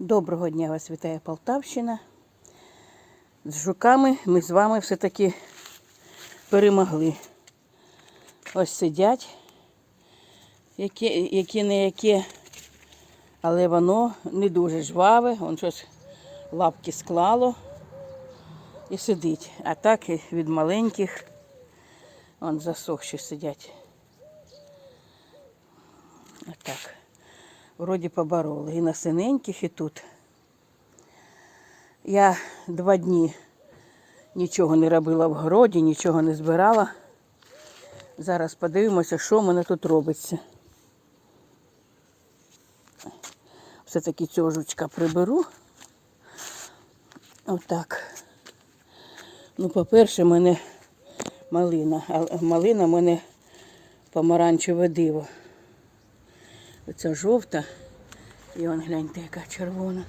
Доброго дня вас вітає Полтавщина. З жуками ми з вами все-таки перемогли. Ось сидять, які, не яке, але воно не дуже жваве, воно щось лапки склало і сидить. А так і від маленьких, вон засохші сидять. Отак. Вроді побороли. І на синеньких, і тут. Я два дні нічого не робила в городі, нічого не збирала. Зараз подивимося, що в мене тут робиться. Все-таки цього жучка приберу. Отак. Ну, по-перше, мене малина. А малина мене помаранчеве диво. Оця жовта. І он гляньте, яка червона.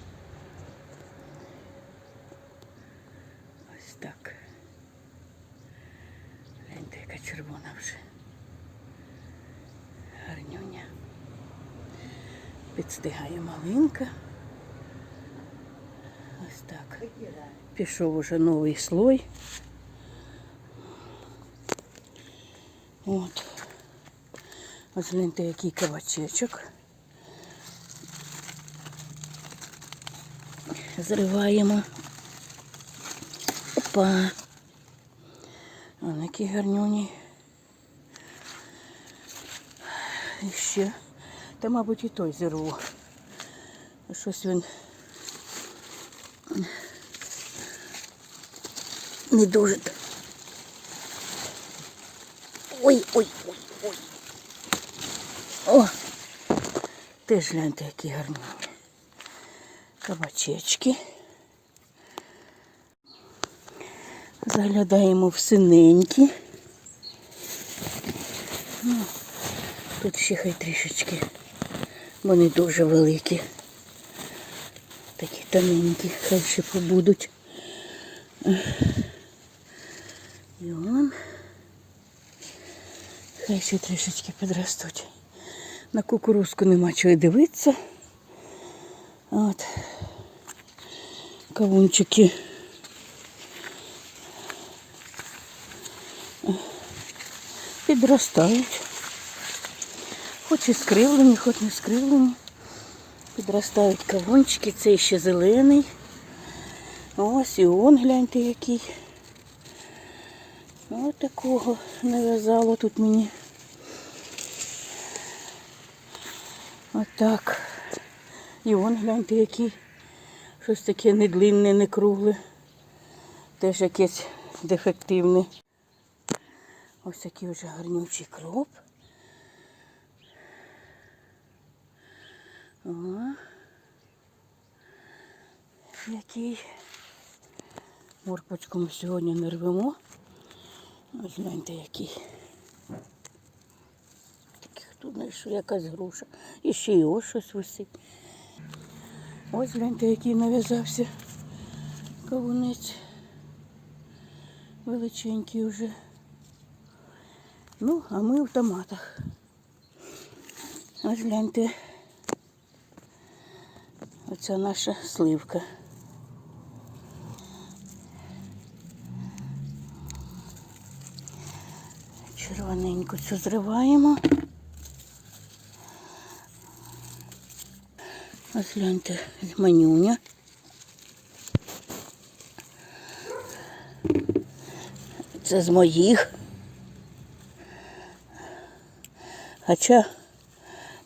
Ось так. Гляньте, яка червона вже. Гарнюня. Підстигає малинка. Ось так. Пішов уже новий слой. От. Ось гляньте, який кабачечок. Зриваємо. Опа. Вон які гарнюні. І ще. Та, мабуть, і той зірву. Щось він не дуже. Ой, ой, ой, ой. О! Теж гляньте, які гарні. Кабачечки. Заглядаємо в синенькі. Ну, Тут ще хай трішечки. Вони дуже великі. Такі тоненькі, хай ще побудуть. І он. Хай ще трішечки підростуть. На кукурузку нема чого дивитися. От. Кавунчики. Підростають. Хоч і скривлені, хоч не скривлені. Підростають кавунчики, цей ще зелений. Ось і он, гляньте, який. Ось такого нав'язало тут мені. Отак. І он, гляньте, який. Щось таке не длинне, не кругле. Теж якесь дефективне. Ось такий вже гарнючий кроп. О. Який. Морпочку ми сьогодні не рвемо. Ось гляньте який. Таких тут знайшов якась груша. І ще й ось щось висить. Ось гляньте, який нав'язався кавунець. Величенький вже. Ну, а ми в томатах. Ось гляньте. Оце наша сливка. Червоненьку цю зриваємо. Ось гляньте, манюня. Це з моїх. Хоча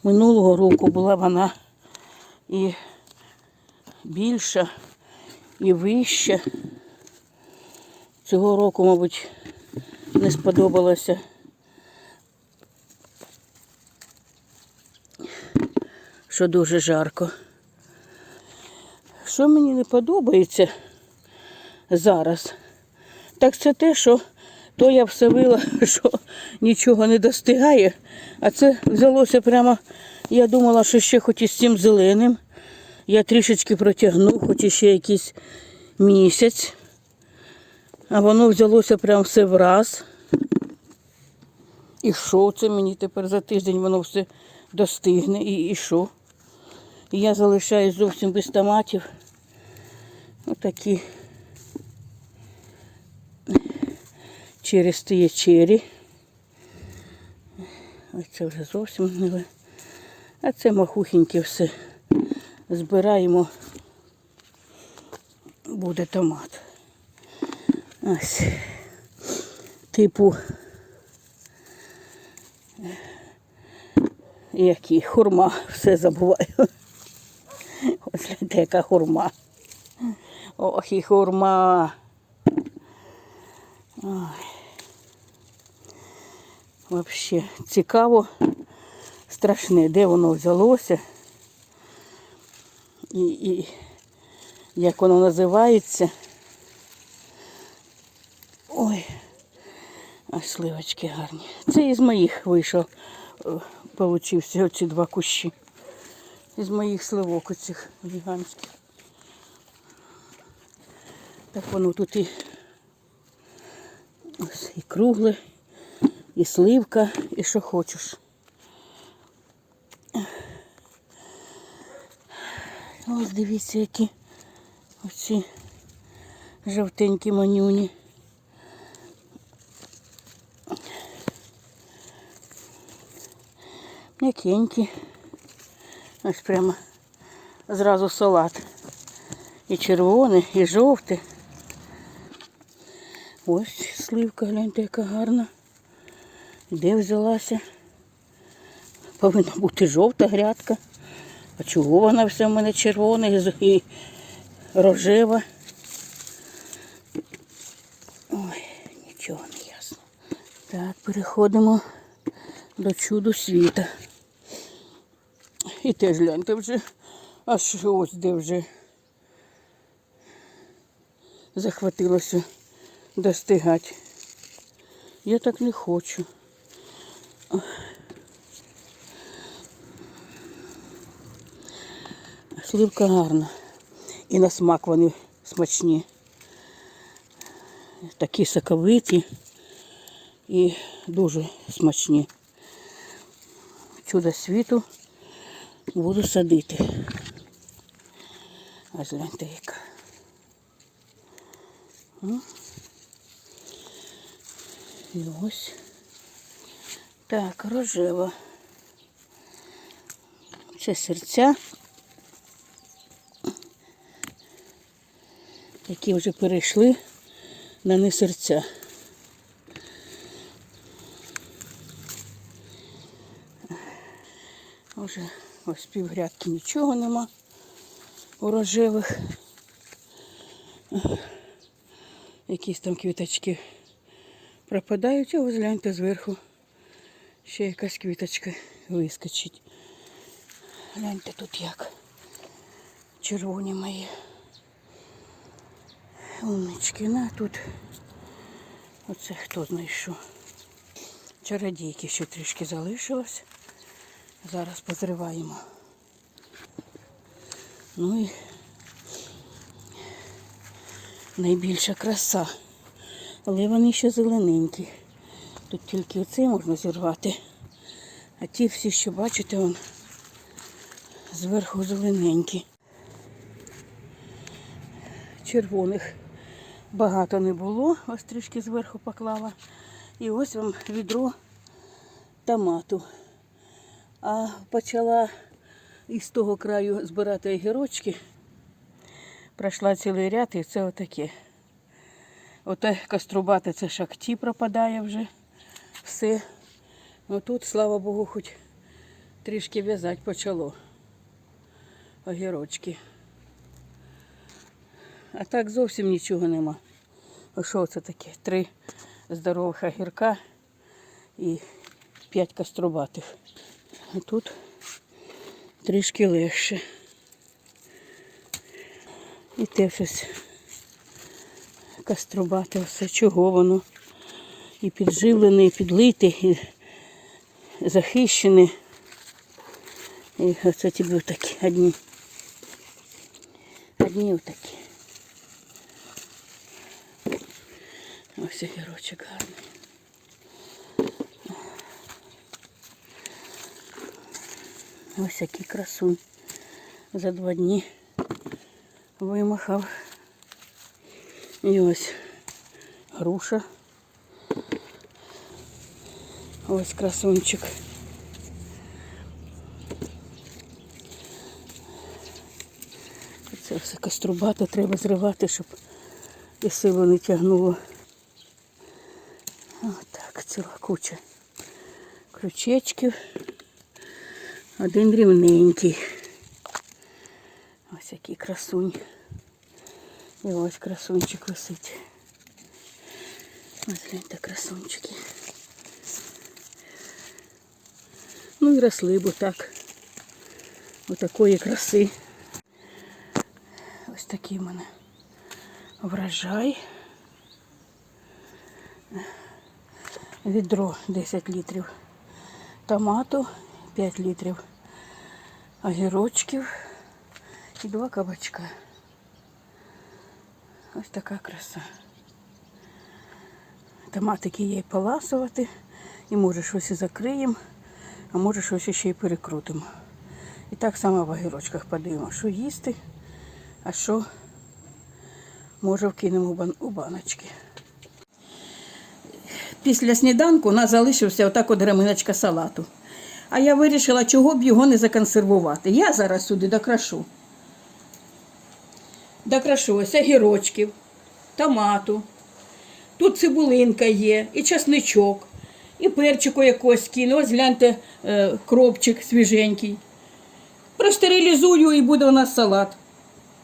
минулого року була вона і більша, і вища. Цього року, мабуть, не сподобалося. Що дуже жарко. Що мені не подобається зараз, так це те, що то я всавила, що нічого не достигає, а це взялося прямо, я думала, що ще хоч із цим зеленим. Я трішечки протягну, хоч іще якийсь місяць. А воно взялося прям все враз. І що це мені тепер за тиждень воно все достигне і, і що? І я залишаюсь зовсім без томатів. Отакі через є чері. Ось це вже зовсім гниле. А це махухеньке все. Збираємо. Буде томат. Ось. Типу. Які хурма, все забуваю. Ось яка хурма. Ох, і хурма. Вообще цікаво, страшне, де воно взялося і, і як воно називається. Ой, а сливочки гарні. Це із моїх вийшов, е, получився оці два кущі. Із моїх сливок оцих гігантських. Так воно тут і ось і кругле, і сливка, і що хочеш. Ось дивіться, які оці жовтенькі манюні. М'якенькі. Ось прямо зразу салат. І червоний, і жовтий. Ось сливка, гляньте, яка гарна. Де взялася? Повинна бути жовта грядка. А чого вона вся в мене червона і рожева? Ой, нічого не ясно. Так, переходимо до чуду світа. І теж гляньте вже, аж ось де вже захватилося достигати. Я так не хочу. Сливка гарна. І на смак вони смачні. Такі соковиті і дуже смачні. Чудо світу буду садити. Ось гляньте яка. Ось. Так, рожева. Це серця. Які вже перейшли на не серця. Уже ось півгрядки нічого нема у рожевих. Якісь там квіточки пропадають, а ось гляньте зверху. Ще якась квіточка вискочить. Гляньте тут як. Червоні мої. Умнички, на тут. Оце хто знайшов. Чародійки ще трішки залишилось. Зараз позриваємо. Ну і найбільша краса. Але вони ще зелененькі. Тут тільки оце можна зірвати. А ті всі, що бачите, вон зверху зелененькі. Червоних багато не було, ось трішки зверху поклала. І ось вам відро томату. А почала із того краю збирати огірочки. Пройшла цілий ряд і це отаке. Оте каструбати це шахті пропадає вже. Все. Ну тут, слава Богу, хоч трішки в'язати почало. Огірочки. А так зовсім нічого нема. А що це таке? Три здорових огірка і п'ять каструбатих. А тут трішки легше. І те щось каструбати все, чого воно. І підживлене, і підлите, і захищене. І оце тобі такі одні. Одні отакі. Ось огірочок гарний. Ось який красунь. за два дні вимахав. І ось груша. Ось красунчик. Це все каструбата треба зривати, щоб і силу не тягнуло. Отак, ціла куча крючечків. Один рівненький. Ось який красунь. І ось красунчик висить. Ось гляньте красунчики. Ну і росли б так. Отакої краси. Ось такий в мене врожай. Відро 10 літрів томату, 5 літрів огірочків і два кабачка. Ось така краса. Томатики і поласувати, і може щось і закриємо, а може щось ще й перекрутимо. І так само в огірочках подивимо, що їсти, а що може вкинемо у баночки. Після сніданку у нас залишився отак от граминочка салату. А я вирішила, чого б його не законсервувати. Я зараз сюди докрашу. Докрашу ось огірочків, томату. Тут цибулинка є, і часничок, і перчику якось кину. Ось гляньте, е, кропчик свіженький. Простерилізую і буде у нас салат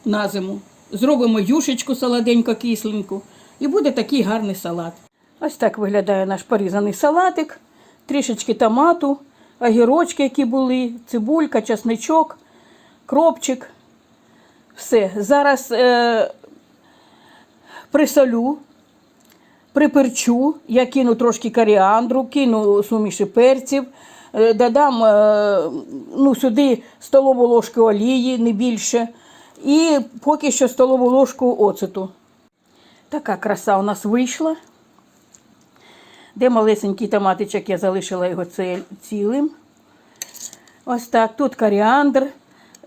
на зиму. Зробимо юшечку саладенько кисленьку. І буде такий гарний салат. Ось так виглядає наш порізаний салатик. Трішечки томату, огірочки, які були, цибулька, часничок, кропчик. Все. Зараз е, присолю, приперчу. Я кину трошки коріандру, кину суміші перців, е, додам е, ну, сюди столову ложку олії, не більше. І поки що столову ложку оцету. Така краса у нас вийшла. Де малесенький томатичок, я залишила його цілим. Ось так. Тут коріандр,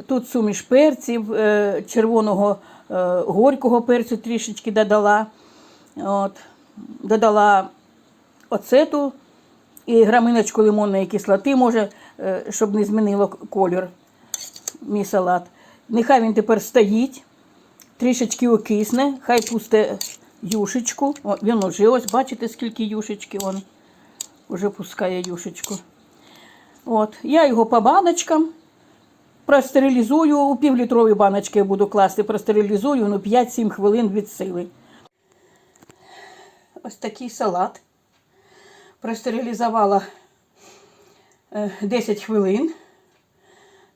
тут суміш перців, е, червоного е, горького перцю трішечки додала. От. Додала оцету і граминочку лимонної кислоти, може, е, щоб не змінило колір мій салат. Нехай він тепер стоїть, трішечки окисне, хай пусте юшечку. О, він уже ось, бачите, скільки юшечки він вже пускає юшечку. От. Я його по баночкам простерилізую, у півлітрові баночки буду класти, простерилізую ну, 5-7 хвилин від сили. Ось такий салат. Простерилізувала е, 10 хвилин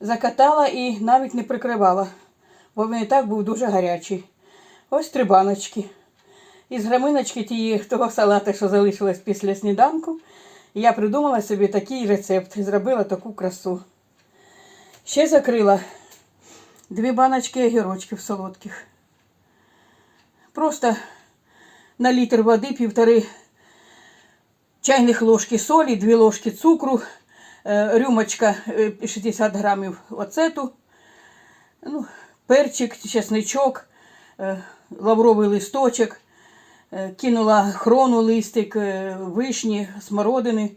закатала і навіть не прикривала, бо він і так був дуже гарячий. Ось три баночки. Із граминочки тієї того салата, що залишилось після сніданку, я придумала собі такий рецепт. Зробила таку красу. Ще закрила дві баночки огірочків солодких. Просто на літр води півтори чайних ложки солі, дві ложки цукру, е, рюмочка е, 60 грамів оцету, ну, перчик, чесничок, е, лавровий листочок, е, кинула хрону листик, е, вишні, смородини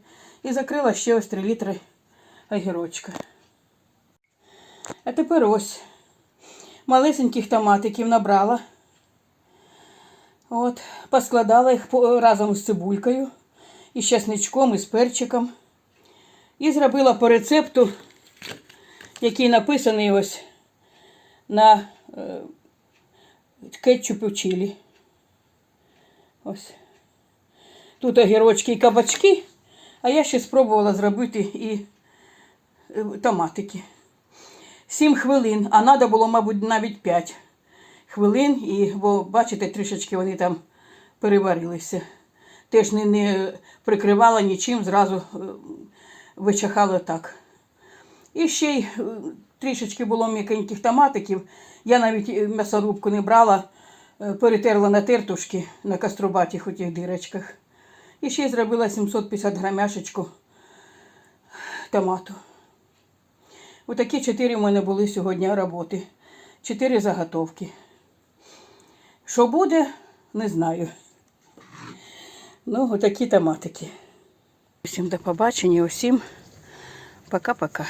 і закрила ще ось 3 літри огірочка. А тепер ось малесеньких томатиків набрала. От, поскладала їх разом з цибулькою, і з чесничком, і з перчиком. І зробила по рецепту, який написаний ось на е, кетчупі чилі. Ось. Тут огірочки і кабачки, а я ще спробувала зробити і е, томатики. 7 хвилин, а треба було, мабуть, навіть 5 хвилин, і, бо бачите, трішечки вони там переварилися. Теж не, не прикривала нічим, зразу е, вичахало так. І ще й е, трішечки було м'якеньких томатиків. Я навіть е, м'ясорубку не брала, перетерла на тертушки на каструбаті у тих дирочках. І ще й зробила 750 грамяшечку томату. Отакі чотири в мене були сьогодні роботи. Чотири заготовки. Що буде, не знаю. Ну, отакі томатики. Всім до побачення, усім пока-пока.